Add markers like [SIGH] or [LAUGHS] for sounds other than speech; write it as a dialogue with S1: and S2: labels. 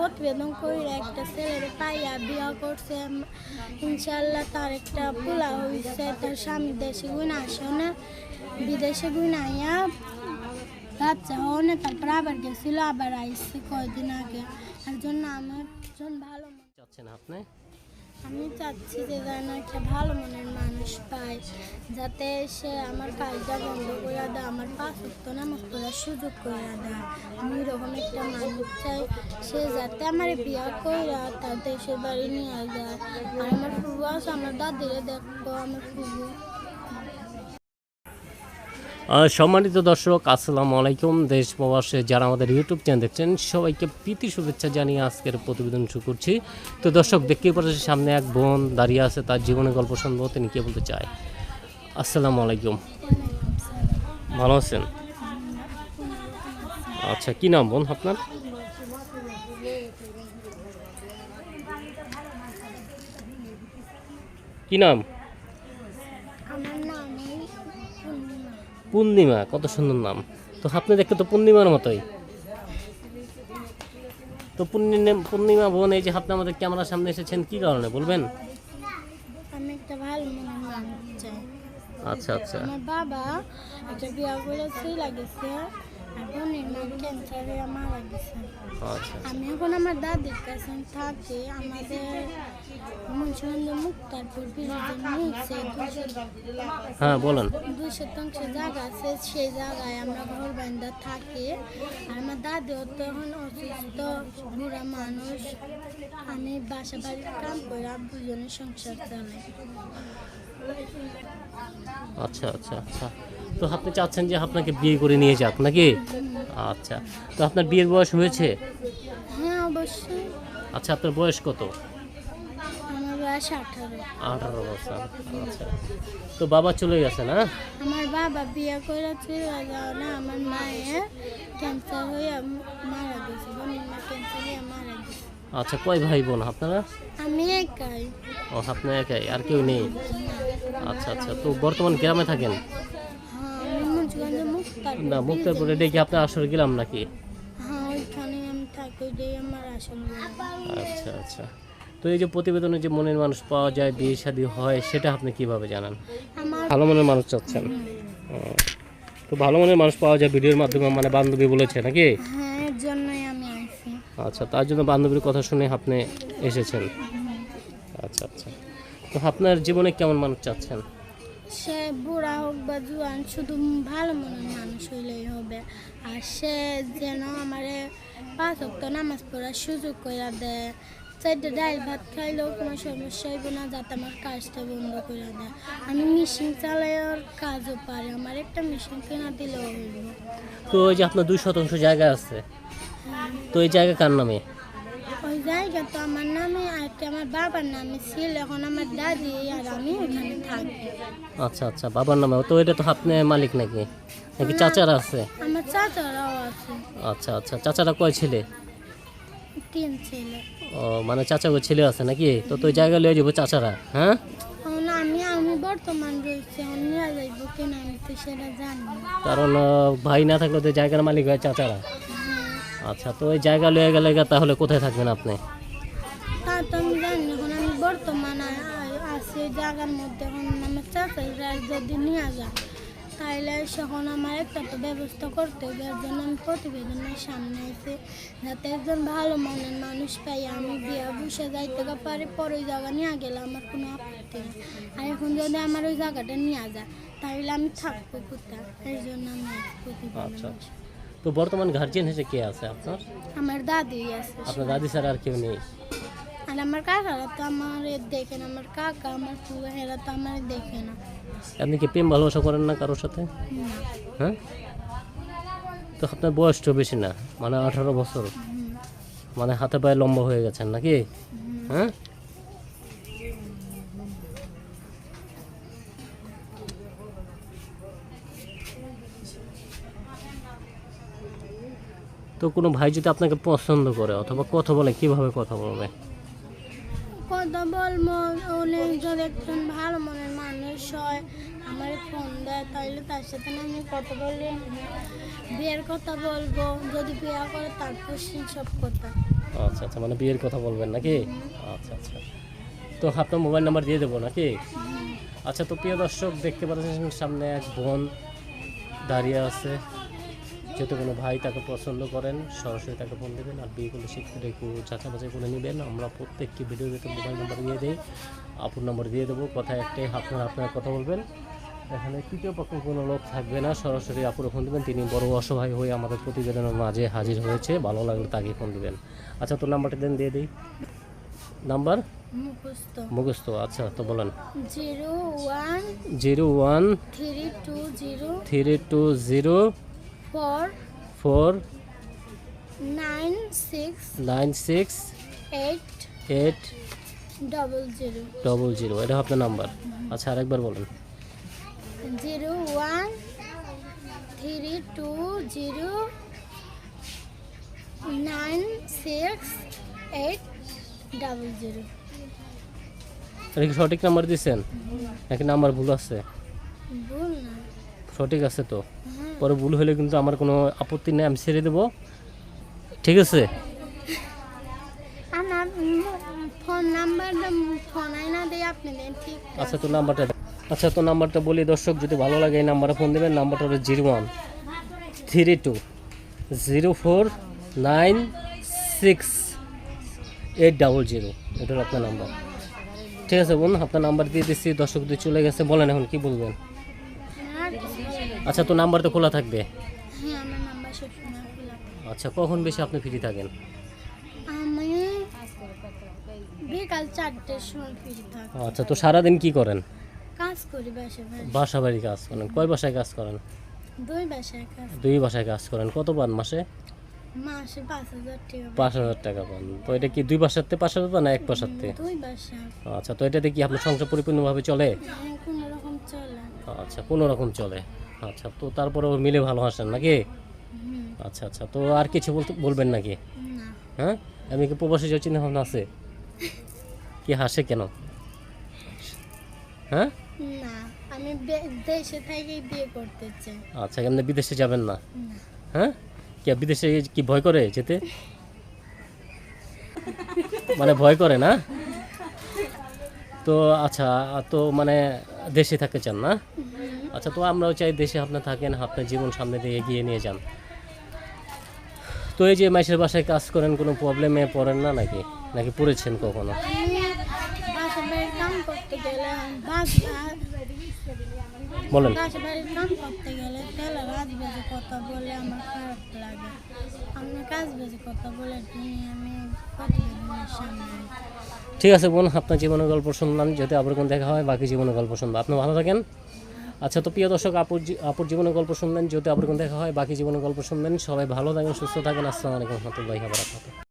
S1: প্রতিবেদন করে একটা ছেলের পাইয়া বিয়া করছে। ইনশাল্লাহ তার একটা পোলা হয়েছে তার স্বামী দেশে গুণ আসে না, বিদেশে গুণ আইয়া বাচ্চা হও না, তারপর আবার গেছিল, আবার আইসছে কয়দিন আগে। তার জন্য আমার ভীষণ ভালো
S2: চাচ্ছেন আপনি?
S1: আমি চাচ্ছি যে যেন একটা ভালো মনের মানুষ পাই, যাতে সে আমার কাজটা বন্ধ করে দেয়, আমার পা উক্ত নামাজ পড়ার সুযোগ করে দেয়। আমি এরকম একটা মানুষ চাই, সে যাতে আমার বিয়া করে তাতে সে বাড়ি নিয়ে যায়। আর আমার ফুবু আছে, আমার দাদিরে দেখব, আমার ফুবু
S2: সম্মানিত দর্শক, আসসালামু আলাইকুম। দেশ প্রবাসে যারা আমাদের ইউটিউব চ্যানেল দেখছেন, সবাইকে প্রীতি শুভেচ্ছা জানিয়ে আজকের প্রতিবেদন শুরু করছি। তো দর্শক, দেখতেই পাচ্ছেন সামনে এক বোন দাঁড়িয়ে আছে, তার জীবনের গল্প শুনব, তিনি কে বলতে চায়? আসসালামু আলাইকুম। ভালো আছেন? আচ্ছা কি নাম বোন আপনার? কি নাম
S1: আমার নাম এই পূর্ণিমা
S2: কত সুন্দর নাম। তো আপনি দেখতে তো পূর্ণিমার মতোই। তো পূর্ণিমা পূর্ণিমা বোন এই যে আপনি আমাদের ক্যামেরার সামনে এসেছেন কি কারণে বলবেন?
S1: আমি একটা ভালো
S2: আচ্ছা আচ্ছা।
S1: আমার বাবা একটা বিয়া করে ছেলে এখন মা ক্যান্সারে মারা গেছে আমি এখন আমার দাদির কাছে থাকি আমাদের মুন্সিগঞ্জ মুক্তারপুর নিচে
S2: হ্যাঁ বলেন
S1: দুই শতাংশ জায়গা আছে সেই জায়গায় আমরা ঘর বান্ধা থাকি আর আমার দাদিও তো এখন অসুস্থ বুড়া মানুষ আমি বাসা বাড়ির কাম করে দুজনের সংসার চালাই
S2: আচ্ছা আচ্ছা আচ্ছা। তো আপনি চাচ্ছেন যে আপনাকে বিয়ে করে নিয়ে যাক নাকি? আচ্ছা। তো আপনার বিয়ের বয়স হয়েছে?
S1: হ্যাঁ অবশ্যই।
S2: আচ্ছা আপনার বয়স কত?
S1: আমার বয়স আঠারো।
S2: আঠারো বছর আচ্ছা। তো বাবা চলে গেছে না?
S1: আমার বাবা বিয়ে করে চলে যাও না আমার মায়ের ক্যান্সার হয়ে মারা গেছে। ক্যান্সার হয়ে মারা গেছে।
S2: আচ্ছা কয় ভাই বোন আপনারা?
S1: আমি একাই।
S2: ও আপনার একাই আর কেউ নেই? আচ্ছা আচ্ছা তো বর্তমান গ্রামে থাকেন?
S1: হ্যাঁ
S2: না মুক্তারপুরে ডেকে আপনার আসর গেলাম নাকি?
S1: হ্যাঁ।
S2: আচ্ছা আচ্ছা। তো এই যে প্রতিবেদনে যে মনের মানুষ পাওয়া যায় বিয়ে শাদী হয় সেটা আপনি কীভাবে জানান? ভালো মনের মানুষ চাচ্ছেন। তো ভালো মনের মানুষ পাওয়া যায় ভিডিওর মাধ্যমে মানে বান্ধবী বলেছে নাকি
S1: হ্যাঁ এর জন্যই আমি আইছি
S2: আচ্ছা তার জন্য বান্ধবীর কথা শুনে আপনি এসেছেন। আচ্ছা আচ্ছা। তো আপনার জীবনে কেমন মানুষ চাচ্ছেন?
S1: সে বুড়া হোক বা জুয়ান শুধু ভালো মনের মানুষ হইলেই হবে। আর সে যেন আমার পাঁচ অক্ট নামাজ পড়ার সুযোগ করে দেয়। চারটে ডাল ভাত খাইলেও কোনো সমস্যা হইব না যাতে আমার কাজটা বন্ধ করে দেয়। আমি মেশিন চালাই আর কাজও পারি আমার একটা মেশিন কেনা দিলেও হইব।
S2: তো ওই যে আপনার দুই শতাংশ জায়গা আছে তো এই জায়গা কার নামে?
S1: ওই জায়গা তো আমার নামে আর আমার বাবার নামে ছিল এখন আমার দাদি আর আমি ওখানে থাকি।
S2: আচ্ছা আচ্ছা বাবার নামে। তো এটা তো আপনি মালিক নাকি? নাকি চাচারা আছে?
S1: আমার চাচারাও আছে।
S2: আচ্ছা আচ্ছা চাচারা কয় ছেলে?
S1: তিন ছেলে।
S2: ও মানে চাচা ছেলে আছে নাকি? তো তো ওই জায়গা লিয়ে যাব চাচারা হ্যাঁ?
S1: আমি আমি বর্তমান রয়েছি নিয়ে যাইব কিনা আমি তো সেটা জানি
S2: কারণ ভাই না থাকলে তো জায়গার মালিক হয় চাচারা। আচ্ছা তো ওই জায়গা লয়ে গেলে তাহলে কোথায় থাকবেন আপনি?
S1: তা তো আমি জানি এখন আমি বর্তমান আছি ওই জায়গার মধ্যে এখন আমার চাচারা যদি নিয়ে যায় তাহলে সেখন আমার একটা তো ব্যবস্থা করতে হবে এর জন্য আমি প্রতিবেদনের সামনে আছি যাতে একজন ভালো মনের মানুষ পাই আমি বিয়া বসে যাইতে পারি পরে ওই জায়গা নিয়ে গেলে আমার কোনো আপত্তি নেই। আর এখন যদি আমার ওই জায়গাটা নিয়ে যায় তাহলে আমি থাকব কোথায়? এর জন্য আমি
S2: আচ্ছা আচ্ছা। তো বর্তমান গার্জিয়ান হিসেবে কে আছে আপনার?
S1: আমার দাদি আছে
S2: আপনার দাদি স্যার আর কেউ নেই?
S1: আর আমার কাকারা তো আমার দেখে না। আমার কাকা আমার ফুয়া এরা তো আমার দেখে না।
S2: আপনি কি প্রেম ভালোবাসা করেন না কারোর সাথে? হ্যাঁ? তো আপনার বয়সটা বেশি না মানে আঠারো বছর। মানে হাতে পায়ে লম্বা হয়ে গেছেন নাকি? হ্যাঁ? তো কোনো ভাই যদি আপনাকে পছন্দ করে অথবা কথা বলে কীভাবে কথা বলবে?
S1: কথা বলব অনেক যদি একজন ভালো মনের মানুষ হয় আমার ফোন দেয় তাহলে তার সাথে আমি কথা বলি বিয়ের কথা বলব যদি বিয়ে করে তারপর সব কথা।
S2: আচ্ছা আচ্ছা মানে বিয়ের কথা বলবেন নাকি? আচ্ছা আচ্ছা। তো আপনার মোবাইল নাম্বার দিয়ে দেবো নাকি? আচ্ছা তো প্রিয় দর্শক দেখতে পাচ্ছেন সামনে এক বোন দাঁড়িয়ে আছে। যেহেতু কোনো ভাই তাকে পছন্দ করেন সরাসরি তাকে ফোন দেবেন আর বিয়ে করলে সেক্ষেত্রে একটু যাচা বাছাই করে নেবেন। আমরা প্রত্যেককে ভিডিও দিতে মোবাইল নাম্বার দিয়ে দিই আপুর নাম্বার দিয়ে দেবো। কথা একটাই আপনারা আপনারা কথা বলবেন। এখানে তৃতীয় পক্ষ কোনো লোক থাকবে না সরাসরি আপুরে ফোন দেবেন। তিনি বড় অসহায় হয়ে আমাদের প্রতিবেদনের মাঝে হাজির হয়েছে। ভালো লাগলে তাকে ফোন দেবেন। আচ্ছা তোর নাম্বারটা দেন দিয়ে দিই। নাম্বার
S1: মুখস্থ।
S2: মুখস্থ আচ্ছা তো বলেন।
S1: Zero one
S2: zero one
S1: three two zero
S2: three two zero
S1: four
S2: four
S1: nine six
S2: nine six
S1: eight
S2: eight
S1: double zero.
S2: Double zero এটা আপনার নাম্বার। আচ্ছা আরেকবার বলেন।
S1: Zero one three two zero nine six eight double zero.
S2: এটা কি সঠিক number দিয়েছেন? নাকি নাম্বার ভুল আছে?
S1: ভুল না।
S2: সঠিক আছে তো? পরে ভুল হলে কিন্তু আমার কোনো আপত্তি নেই আমি ছেড়ে দেবো। ঠিক আছে? আচ্ছা তো নাম্বারটা আচ্ছা তো নাম্বারটা বলি দর্শক যদি ভালো লাগে এই নাম্বারে ফোন দেবেন নাম্বারটা হলো zero one three two zero four nine six eight double zero. এটা হলো আপনার নাম্বার। ঠিক আছে বলুন আপনার নাম্বার দিয়ে দিচ্ছি দর্শক দিয়ে চলে গেছে বলেন এখন কি বলবেন? আচ্ছা তো নাম্বার তো খোলা থাকবে?
S1: হ্যাঁ আমার নাম্বার সবসময় খোলা থাকে।
S2: আচ্ছা কখন বেশি আপনি ফ্রি থাকেন?
S1: আমি বিকাল চারটের সময় ফ্রি থাকি।
S2: আচ্ছা তো সারাদিন কি করেন?
S1: কাজ করি বাসা বাড়ি।
S2: বাসা বাড়ি কাজ করেন। কয় বাসায় কাজ করেন?
S1: দুই বাসায় কাজ
S2: দুই বাসায় কাজ করেন। কত পান মাসে?
S1: মাসে পাঁচ হাজার টাকা
S2: পাঁচ হাজার টাকা পান। তো এটা কি দুই বাসাতে পাঁচ হাজার পান না এক বাসাতে?
S1: দুই বাসা।
S2: আচ্ছা তো এটাতে কি আপনার সংসার পরিপূর্ণভাবে চলে?
S1: হ্যাঁ কোনো রকম চলে
S2: আচ্ছা কোনো রকম চলে। আচ্ছা তো তারপরে মিলে ভালো হাসেন নাকি? আচ্ছা আচ্ছা তো আর কিছু বলতে বলবেন নাকি? হ্যাঁ? আমি কি প্রবাসী যাওয়ার চিন্তা ভাবনা আছে? [LAUGHS] কি হাসে কেন? হ্যাঁ?
S1: না আমি দেশে থেকেই বিয়ে করতে চাই।
S2: আচ্ছা এমনি বিদেশে যাবেন না?
S1: না।
S2: হ্যাঁ? কি বিদেশে কি ভয় করে যেতে? মানে ভয় করে না? তো আচ্ছা তো মানে দেশে থাকতে চান না? আচ্ছা তো আমরাও চাই দেশে আপনার থাকেন, আপনার জীবন সামনে দিয়ে এগিয়ে নিয়ে যান। তো এই যে মাসের বাসায় কাজ করেন, কোনো প্রবলেমে পড়েন না নাকি? নাকি পড়েছেন কখনো? বলেন। ঠিক আছে বোন, আপনার জীবনের গল্প শুনলাম, যদি আবার কোন দেখা হয়, বাকি জীবনের গল্প শুনব। আপনি ভালো থাকেন। আচ্ছা তো প্রিয় দর্শক, আপুর আপুর জীবনের গল্প শুনলেন যদি আপুর দেখা হয়, বাকি জীবনের গল্প শুনবেন। সবাই ভালো থাকেন, সুস্থ থাকেন। আসসালামু আলাইকুম হাবার বারাকাতুহু।